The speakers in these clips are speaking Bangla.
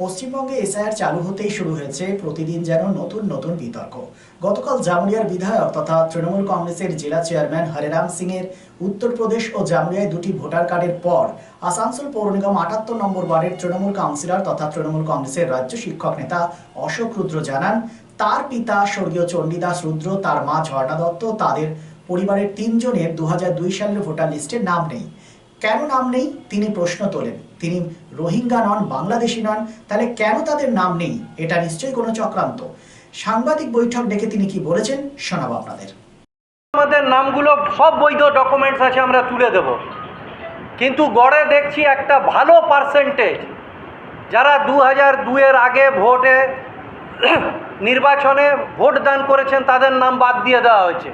পশ্চিমবঙ্গে এসআইআর চালু হতেই শুরু হয়েছে। প্রতিদিন যেন নতুন নতুন বিতর্ক। গতকাল জামুরিয়ার বিধায়ক তথা তৃণমূল কংগ্রেসের জেলা চেয়ারম্যান হরেরাম সিং এর উত্তরপ্রদেশ ও জামুরিয়ায় দুটি ভোটার কার্ডের পর আসানসোল পৌর নিগম আটাত্তর নম্বর ওয়ার্ডের তৃণমূল কাউন্সিলর তথা তৃণমূল কংগ্রেসের রাজ্য শিক্ষক নেতা অশোক রুদ্র জানান, তার পিতা স্বর্গীয় চণ্ডীদাস রুদ্র, তার মা ঝর্ণা দত্ত, তাদের পরিবারের তিনজনের দু হাজার দুই সালের ভোটার লিস্টে নাম নেই। কেন নাম নেই? তিনি প্রশ্ন তোলেন। তিনি রোহিঙ্গা নন, বাংলাদেশি নন, তাহলে কেন তাদের নাম নেই? এটা নিশ্চয়ই কোনো চক্রান্ত। সাংবাদিক বৈঠক ডেকে তিনি কি বলেছেন শোনাবো আপনাদের। আমাদের নামগুলো সব বৈধ ডকুমেন্টস আছে, আমরা তুলে দেব। কিন্তু গড়ে দেখছি একটা ভালো পার্সেন্টেজ যারা দু হাজার দুয়ের আগে ভোটে নির্বাচনে ভোট দান করেছেন, তাদের নাম বাদ দিয়ে দেওয়া হয়েছে।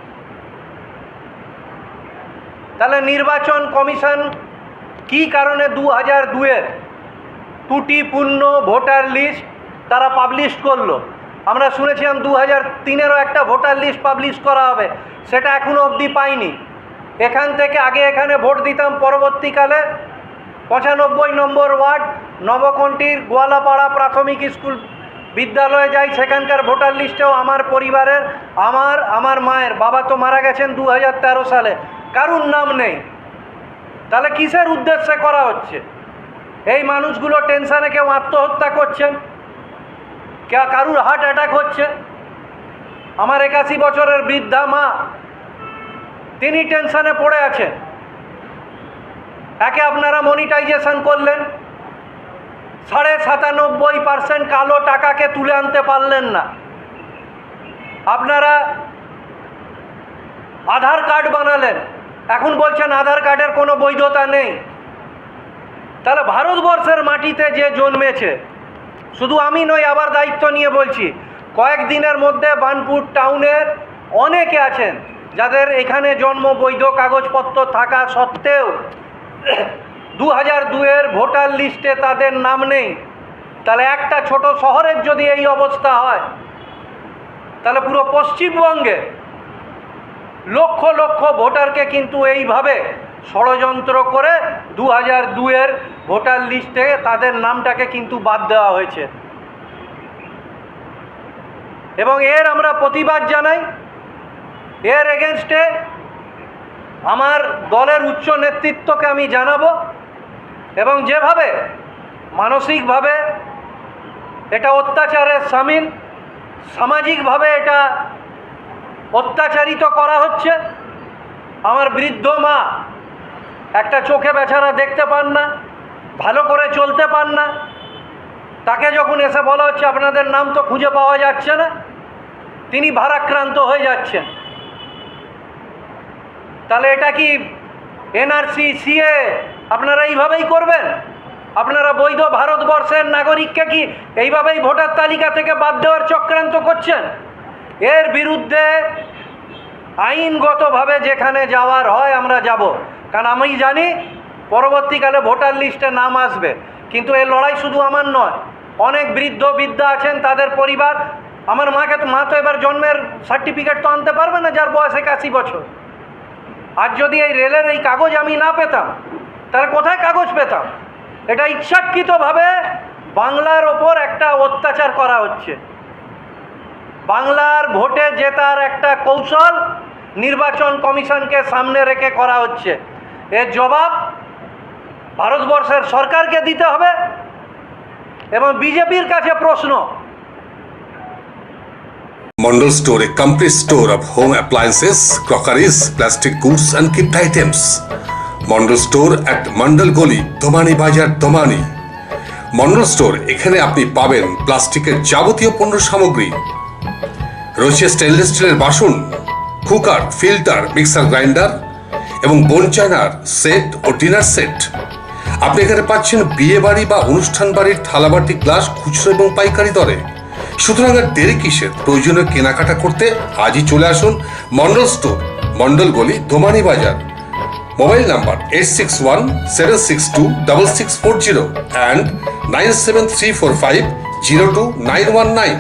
তাহলে নির্বাচন কমিশন কি কারণে দু হাজার দুয়ের ত্রুটিপূর্ণ ভোটার লিস্ট তারা পাবলিশ করল? আমরা শুনেছিলাম দু হাজার তিনেরও একটা ভোটার লিস্ট পাবলিশ করা হবে, সেটা এখনও অবধি পাইনি। এখান থেকে আগে এখানে ভোট দিতাম পরবর্তীকালে পঁচানব্বই নম্বর ওয়ার্ড, নবকণ্ঠীর গোয়ালাপাড়া প্রাথমিক স্কুল বিদ্যালয়ে যাই, সেখানকার ভোটার লিস্টেও আমার পরিবারের, আমার আমার মায়ের বাবা তো মারা গেছেন দু হাজার তেরো সালে, কারুর নাম নেই? তাহলে কিসের উদ্দেশ্যে করা হচ্ছে? এই মানুষগুলো টেনশানে কেউ আত্মহত্যা করছেন? কে কারুর হার্ট অ্যাটাক হচ্ছে? আমার একাশি বছরের বৃদ্ধা মা, তিনি টেনশানে পড়ে আছেন। একে আপনারা মনিটাইজেশন করলেন। সাড়ে সাতানব্বই পার্সেন্ট কালো টাকাকে তুলে আনতে পারলেন না। আপনারা আধার কার্ড বানালেন। এখন বলছেন আধার কার্ডের কোনো বৈধতা নেই। তাহলে ভারতবর্ষের মাটিতে যে জন্মেছে, শুধু আমি নই, আবার দায়িত্ব নিয়ে বলছি, কয়েকদিনের মধ্যে বানপুর টাউনের অনেকে আছেন যাদের এখানে জন্ম, বৈধ কাগজপত্র থাকা সত্ত্বেও দু হাজার দুয়ের ভোটার লিস্টে তাদের নাম নেই। তাহলে একটা ছোট শহরের যদি এই অবস্থা হয়, তাহলে পুরো পশ্চিমবঙ্গে লক্ষ লক্ষ ভোটারকে কিন্তু এইভাবে ষড়যন্ত্র করে দু হাজার দুয়ের ভোটার লিস্টে তাদের নামটাকে কিন্তু বাদ দেওয়া হয়েছে। এবং এর আমরা প্রতিবাদ জানাই, এর এগেনস্টে আমার দলের উচ্চ নেতৃত্বকে আমি জানাব এবং যেভাবে মানসিকভাবে এটা অত্যাচারের সামিল, সামাজিকভাবে এটা অত্যাচারিত করা হচ্ছে। আমার বৃদ্ধ মা একটা চোখে বেচারা দেখতে পান না, ভালো করে চলতে পান না। তাকে যখন এসে বলা হচ্ছে, আপনাদের নাম তো খুঁজে পাওয়া যাচ্ছে না। তিনি ভারাক্রান্ত হয়ে যাচ্ছেন। তাহলে এটা কি এনআরসি, সিএ, আপনারা এইভাবেই করবেন? আপনারা বৈধ ভারতবর্ষের নাগরিককে কি এইভাবেই ভোটার তালিকা থেকে বাদ দেওয়ার চক্রান্ত করছেন? এর বিরুদ্ধে আইনগতভাবে যেখানে যাওয়ার হয় আমরা যাব। কারণ আমি জানি পরবর্তীকালে ভোটার লিস্টে নাম আসবে। কিন্তু এই লড়াই শুধু আমার নয়, অনেক বৃদ্ধ বৃদ্ধা আছেন, তাদের পরিবার। আমার মাকে মা তো এবার জন্মের সার্টিফিকেট তো আনতে পারবে না, যার বয়স একাশি বছর। আর যদি এই রেলের এই কাগজ আমি না পেতাম, তাহলে কোথায় কাগজ পেতাম? এটা ইচ্ছাকৃতভাবে বাংলার ওপর একটা অত্যাচার করা হচ্ছে। বাংলার ভোটে জেতার একটা কৌশল নির্বাচন কমিশনকে সামনে রেখে করা হচ্ছে এর জবাব ভারতবর্ষের সরকারকে দিতে হবে এবং বিজেপির কাছে প্রশ্ন Mondal Store, a complete store of home appliances, crockeries, plastic goods, and gift items. Mondal Store at Mandal Goli, Domani Bajar, Domani. Mondal store এখানে আপনি পাবেন প্লাস্টিকের যাবতীয় পণ্য সামগ্রী রয়েছে স্টেনলেস স্টিলের বাসন কুকার ফিল্টার মিক্সার গ্রাইন্ডার এবং বোন চায়নার সেট ও ডিনার সেট আপনি এখানে পাচ্ছেন বিয়ে বাড়ি বা অনুষ্ঠান বাড়ির থালাবাটি গ্লাস খুচরো এবং পাইকারি দরে। সুতরাং আর দেরি কিসের? প্রয়োজনীয় কেনাকাটা করতে আজই চলে আসুন মন্ডল স্টোর মন্ডল গলি দোমানি বাজার। Mobile number eight six one seven six two double six four zero and nine seven three four five zero two nine one nine